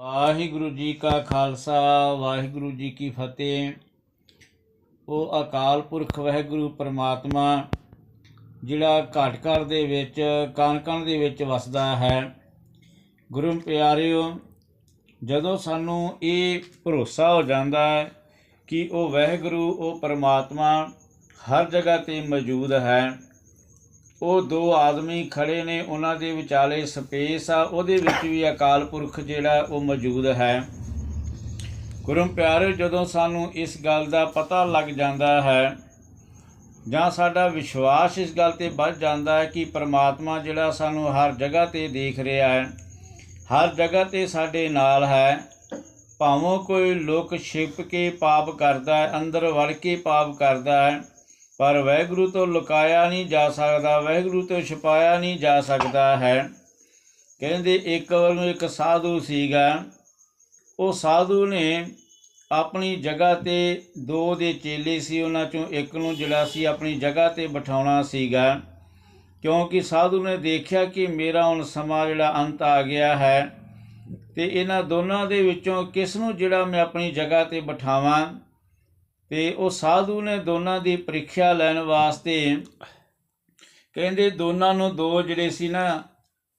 ਵਾਹਿਗੁਰੂ ਜੀ ਕਾ ਖਾਲਸਾ, ਵਾਹਿਗੁਰੂ ਜੀ ਕੀ ਫਤਿਹ। ਉਹ ਅਕਾਲ ਪੁਰਖ ਵਾਹਿਗੁਰੂ ਪਰਮਾਤਮਾ, ਜਿਹੜਾ ਘਾਟ ਘਰ ਦੇ ਵਿੱਚ ਕਣ ਕਣ ਦੇ ਵਿੱਚ ਵਸਦਾ ਹੈ। ਗੁਰੂ ਪਿਆਰਿਓ, ਜਦੋਂ ਸਾਨੂੰ ਇਹ ਭਰੋਸਾ ਹੋ ਜਾਂਦਾ ਹੈ ਕਿ ਉਹ ਵਾਹਿਗੁਰੂ, ਉਹ ਪਰਮਾਤਮਾ ਹਰ ਜਗ੍ਹਾ ਤੇ ਮੌਜੂਦ ਹੈ ਉਹ ਦੋ ਆਦਮੀ ਖੜੇ ਨੇ, ਉਹਨਾਂ ਦੇ ਵਿਚਾਲੇ ਸਪੇਸ ਆ, ਉਹਦੇ ਵਿੱਚ ਵੀ ਅਕਾਲ ਪੁਰਖ ਜਿਹੜਾ, ਉਹ ਮੌਜੂਦ ਹੈ। ਗੁਰੂ ਪਿਆਰੇ, ਜਦੋਂ ਸਾਨੂੰ ਇਸ ਗੱਲ ਦਾ ਪਤਾ ਲੱਗ ਜਾਂਦਾ ਹੈ ਜਾਂ ਸਾਡਾ ਵਿਸ਼ਵਾਸ ਇਸ ਗੱਲ ਤੇ ਵੱਧ ਜਾਂਦਾ ਹੈ ਕਿ ਪ੍ਰਮਾਤਮਾ ਜਿਹੜਾ ਸਾਨੂੰ ਹਰ ਜਗ੍ਹਾ ਤੇ ਦੇਖ ਰਿਹਾ ਹੈ, ਹਰ ਜਗ੍ਹਾ ਤੇ ਸਾਡੇ ਨਾਲ ਹੈ, ਭਾਵੇਂ ਕੋਈ ਲੋਕ ਛਿਪ ਕੇ ਪਾਪ ਕਰਦਾ ਹੈ, ਅੰਦਰ ਵੜ ਕੇ ਪਾਪ ਕਰਦਾ ਹੈ ਪਰ ਵਾਹਿਗੁਰੂ ਤੋਂ ਲੁਕਾਇਆ ਨਹੀਂ ਜਾ ਸਕਦਾ, ਵਾਹਿਗੁਰੂ ਤੋਂ ਛੁਪਾਇਆ ਨਹੀਂ ਜਾ ਸਕਦਾ ਹੈ। ਕਹਿੰਦੇ ਇੱਕ ਵਾਰ ਨੂੰ ਇੱਕ ਸਾਧੂ ਸੀਗਾ। ਉਹ ਸਾਧੂ ਨੇ ਆਪਣੀ ਜਗ੍ਹਾ ਤੇ ਦੋ ਦੇ ਚੇਲੇ ਸੀ, ਉਹਨਾਂ ਚੋਂ ਇੱਕ ਨੂੰ ਜਿਹੜਾ ਸੀ ਆਪਣੀ ਜਗ੍ਹਾ ਤੇ ਬਿਠਾਉਣਾ ਸੀਗਾ। ਕਿਉਂਕਿ ਸਾਧੂ ਨੇ ਦੇਖਿਆ ਕਿ ਮੇਰਾ ਹੁਣ ਸਮਾਂ ਜਿਹੜਾ ਅੰਤ ਆ ਗਿਆ ਹੈ ਤੇ ਇਹਨਾਂ ਦੋਨਾਂ ਦੇ ਵਿੱਚੋਂ ਕਿਸ ਨੂੰ ਜਿਹੜਾ ਮੈਂ ਆਪਣੀ ਜਗ੍ਹਾ ਤੇ ਬਿਠਾਵਾਂ? ਤੇ ਉਹ ਸਾਧੂ ਨੇ ਦੋਨਾਂ ਦੀ ਪ੍ਰੀਖਿਆ ਲੈਣ ਵਾਸਤੇ ਕਹਿੰਦੇ ਦੋਨਾਂ ਨੂੰ ਦੋ ਜਿਹੜੇ ਸੀ ਨਾ,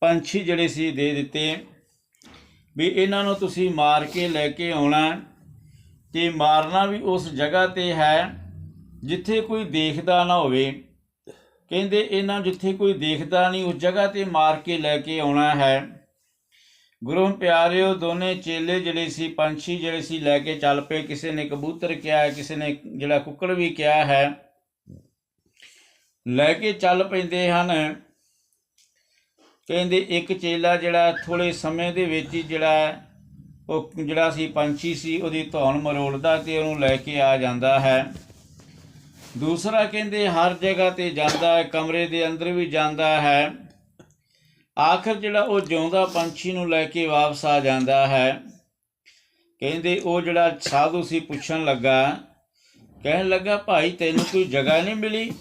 ਪੰਛੀ ਜਿਹੜੇ ਸੀ ਦੇ ਦਿੱਤੇ ਵੀ ਇਹਨਾਂ ਨੂੰ ਤੁਸੀਂ ਮਾਰ ਕੇ ਲੈ ਕੇ ਆਉਣਾ ਤੇ ਮਾਰਨਾ ਵੀ ਉਸ ਜਗ੍ਹਾ ਤੇ ਹੈ ਜਿੱਥੇ ਕੋਈ ਦੇਖਦਾ ਨਾ ਹੋਵੇ। ਕਹਿੰਦੇ ਇਹਨਾਂ ਜਿੱਥੇ ਕੋਈ ਦੇਖਦਾ ਨਹੀਂ, ਉਸ ਜਗ੍ਹਾ ਤੇ ਮਾਰ ਕੇ ਲੈ ਕੇ ਆਉਣਾ ਹੈ। ਗੁਰੂ ਪਿਆਰਿਓ, ਦੋਨੇ ਚੇਲੇ ਜਿਹੜੇ ਸੀ, ਪੰਛੀ ਜਿਹੜੇ ਸੀ, ਲੈ ਕੇ ਚੱਲ ਪਏ। ਕਿਸੇ ਨੇ ਕਬੂਤਰ ਕਿਹਾ ਹੈ, ਕਿਸੇ ਨੇ ਜਿਹੜਾ ਕੁੱਕੜ ਵੀ ਕਿਹਾ ਹੈ। ਲੈ ਕੇ ਚੱਲ ਪੈਂਦੇ ਹਨ। ਕਹਿੰਦੇ ਇੱਕ ਚੇਲਾ ਜਿਹੜਾ ਥੋੜੇ ਸਮੇਂ ਦੇ ਵਿੱਚ ਹੀ ਜਿਹੜਾ ਉਹ ਜਿਹੜਾ ਸੀ, ਪੰਛੀ ਸੀ, ਉਹਦੀ ਧੌਣ ਮਰੋੜਦਾ ਤੇ ਉਹਨੂੰ ਲੈ ਕੇ ਆ ਜਾਂਦਾ ਹੈ। ਦੂਸਰਾ ਕਹਿੰਦੇ, ਹਰ ਜਗ੍ਹਾ ਤੇ ਜਾਂਦਾ ਹੈ, ਕਮਰੇ ਦੇ ਅੰਦਰ ਵੀ ਜਾਂਦਾ ਹੈ। ਆਖਰ ਜਿਹੜਾ ਉਹ ਜਿਉਂਦਾ ਪੰਛੀ ਨੂੰ ਲੈ ਕੇ ਵਾਪਸ ਆ ਜਾਂਦਾ ਹੈ। ਕਹਿੰਦੇ ਉਹ ਜਿਹੜਾ ਸਾਧੂ ਸੀ ਪੁੱਛਣ ਲੱਗਾ, ਕਹਿਣ ਲੱਗਾ, ਭਾਈ, ਤੈਨੂੰ ਕੋਈ ਜਗ੍ਹਾ ਨਹੀਂ ਮਿਲੀ?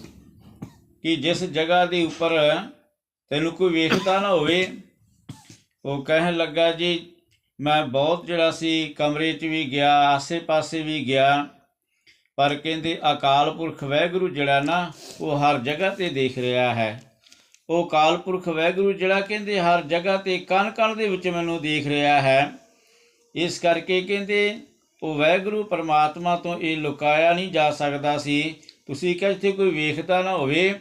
ਕਿ ਜਿਸ ਜਗ੍ਹਾ ਦੇ ਉੱਪਰ ਤੈਨੂੰ ਕੋਈ ਵੇਖਦਾ ਨਾ ਹੋਵੇ? ਉਹ ਕਹਿਣ ਲੱਗਾ, ਜੀ, ਮੈਂ ਬਹੁਤ ਜਿਹੜਾ ਸੀ, ਕਮਰੇ 'ਚ ਵੀ ਗਿਆ, ਆਸੇ-ਪਾਸੇ ਵੀ ਗਿਆ, ਪਰ ਕਹਿੰਦੇ ਅਕਾਲ ਪੁਰਖ ਵਾਹਿਗੁਰੂ ਜਿਹੜਾ ਨਾ, ਉਹ ਹਰ ਜਗ੍ਹਾ ਤੇ ਦੇਖ ਰਿਹਾ ਹੈ। ਉਹ ਕਾਲ ਪੁਰਖ ਵਾਹਿਗੁਰੂ ਜਿਹੜਾ ਕਹਿੰਦੇ ਹਰ ਜਗ੍ਹਾ ਤੇ ਕਣ ਕਣ ਦੇ ਵਿੱਚ ਮੈਨੂੰ ਦੇਖ ਰਿਹਾ ਹੈ। ਇਸ ਕਰਕੇ ਕਹਿੰਦੇ ਉਹ ਵਾਹਿਗੁਰੂ ਪਰਮਾਤਮਾ ਤੋਂ ਇਹ ਲੁਕਾਇਆ ਨਹੀਂ ਜਾ ਸਕਦਾ ਸੀ। ਤੁਸੀਂ ਕਿਹਾ ਜਿੱਥੇ ਕੋਈ ਵੇਖਦਾ ਨਾ ਹੋਵੇ,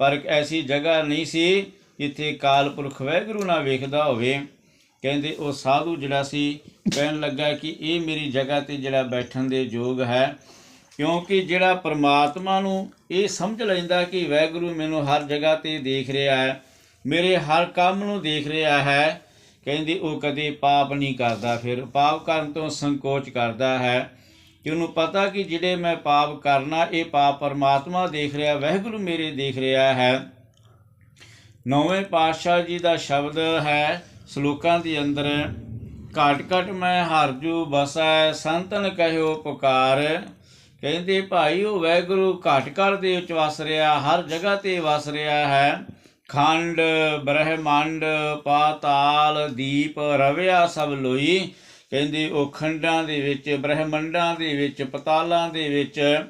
ਪਰ ਐਸੀ ਜਗ੍ਹਾ ਨਹੀਂ ਸੀ ਜਿੱਥੇ ਕਾਲ ਪੁਰਖ ਵਾਹਿਗੁਰੂ ਨਾ ਵੇਖਦਾ ਹੋਵੇ। ਕਹਿੰਦੇ ਉਹ ਸਾਧੂ ਜਿਹੜਾ ਸੀ, ਕਹਿਣ ਲੱਗਾ ਕਿ ਇਹ ਮੇਰੀ ਜਗ੍ਹਾ ਤੇ ਜਿਹੜਾ ਬੈਠਣ ਦੇ ਯੋਗ ਹੈ। ਕਿਉਂਕਿ ਜਿਹੜਾ ਪਰਮਾਤਮਾ ਨੂੰ ਇਹ ਸਮਝ ਲੈਂਦਾ ਕਿ ਵਾਹਿਗੁਰੂ ਮੈਨੂੰ ਹਰ ਜਗ੍ਹਾ ਤੇ ਦੇਖ ਰਿਹਾ ਹੈ, ਮੇਰੇ ਹਰ ਕੰਮ ਨੂੰ ਦੇਖ ਰਿਹਾ ਹੈ, ਕਹਿੰਦੀ ਉਹ ਕਦੇ ਪਾਪ ਨਹੀਂ ਕਰਦਾ ਫਿਰ। ਪਾਪ ਕਰਨ ਤੋਂ ਸੰਕੋਚ ਕਰਦਾ ਹੈ ਕਿ ਉਹਨੂੰ ਪਤਾ ਕਿ ਜਿਹੜੇ ਮੈਂ ਪਾਪ ਕਰਨਾ, ਇਹ ਪਾਪ ਪਰਮਾਤਮਾ ਦੇਖ ਰਿਹਾ ਵਹਿਗੁਰੂ ਮੇਰੇ ਦੇਖ ਰਿਹਾ ਹੈ। ਨੌਵੇਂ ਪਾਤਸ਼ਾਹ ਜੀ ਦਾ ਸ਼ਬਦ ਹੈ, ਸ਼ਲੋਕਾਂ ਦੇ ਅੰਦਰ, ਘਟ ਘਟ ਮੈਂ ਹਰਜੂ ਬਸੈ, ਸੰਤਨ ਕਹਿਓ ਪੁਕਾਰ। ਕਹਿੰਦੇ, ਭਾਈ, ਉਹ ਵੈਗੁਰੂ ਘਟ ਘਰ ਦੇ ਵਿੱਚ ਵਸ ਰਿਹਾ, ਹਰ ਜਗ੍ਹਾ ਤੇ ਵਸ ਰਿਹਾ ਹੈ। ਖੰਡ, ਬ੍ਰਹਮੰਡ, ਪਾਤਾਲ, ਦੀਪ ਰਵਿਆ ਸਭ ਲੋਈ। ਕਹਿੰਦੇ, ਉਹ ਖੰਡਾਂ ਦੇ ਵਿੱਚ, ਬ੍ਰਹਮੰਡਾਂ ਦੇ ਵਿੱਚ, ਪਤਾਲਾਂ ਦੇ ਵਿੱਚ,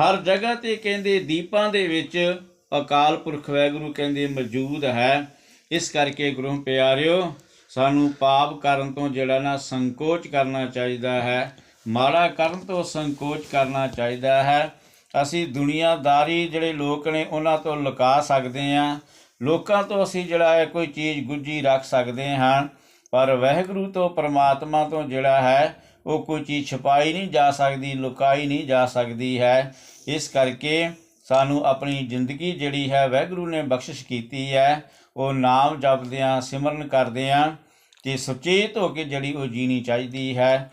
ਹਰ ਜਗ੍ਹਾ ਤੇ ਕਹਿੰਦੇ, ਦੀਪਾਂ ਦੇ ਵਿੱਚ ਅਕਾਲ ਪੁਰਖ ਵੈਗੁਰੂ ਕਹਿੰਦੇ, ਮੌਜੂਦ ਹੈ। ਇਸ ਕਰਕੇ ਗੁਰੂ ਪਿਆਰਿਓ, ਸਾਨੂੰ ਪਾਪ ਕਰਨ ਤੋਂ ਜਿਹੜਾ ਨਾ ਸੰਕੋਚ ਕਰਨਾ ਚਾਹੀਦਾ ਹੈ। ਮਾੜਾ ਕਰਨ ਤੋਂ ਸੰਕੋਚ ਕਰਨਾ ਚਾਹੀਦਾ ਹੈ। ਅਸੀਂ ਦੁਨੀਆਦਾਰੀ ਜਿਹੜੇ ਲੋਕ ਨੇ, ਉਹਨਾਂ ਤੋਂ ਲੁਕਾ ਸਕਦੇ ਹਾਂ। ਲੋਕਾਂ ਤੋਂ ਅਸੀਂ ਜਿਹੜਾ ਹੈ ਕੋਈ ਚੀਜ਼ ਗੁੱਜੀ ਰੱਖ ਸਕਦੇ ਹਾਂ। ਪਰ ਵਹਿਗੁਰੂ ਤੋਂ, ਪਰਮਾਤਮਾ ਤੋਂ ਜਿਹੜਾ ਹੈ, ਉਹ ਕੋਈ ਚੀਜ਼ ਛੁਪਾਈ ਨਹੀਂ ਜਾ ਸਕਦੀ, ਲੁਕਾਈ ਨਹੀਂ ਜਾ ਸਕਦੀ ਹੈ। ਇਸ ਕਰਕੇ ਸਾਨੂੰ ਆਪਣੀ ਜ਼ਿੰਦਗੀ ਜਿਹੜੀ ਹੈ, ਵਹਿਗੁਰੂ ਨੇ ਬਖਸ਼ਿਸ਼ ਕੀਤੀ ਹੈ। ਉਹ ਨਾਮ ਜਪਦਿਆਂ, ਸਿਮਰਨ ਕਰਦਿਆਂ ਤੇ ਸੁਚੇਤ ਹੋ ਕੇ ਜਿਹੜੀ ਉਹ ਜੀਣੀ ਚਾਹੀਦੀ ਹੈ।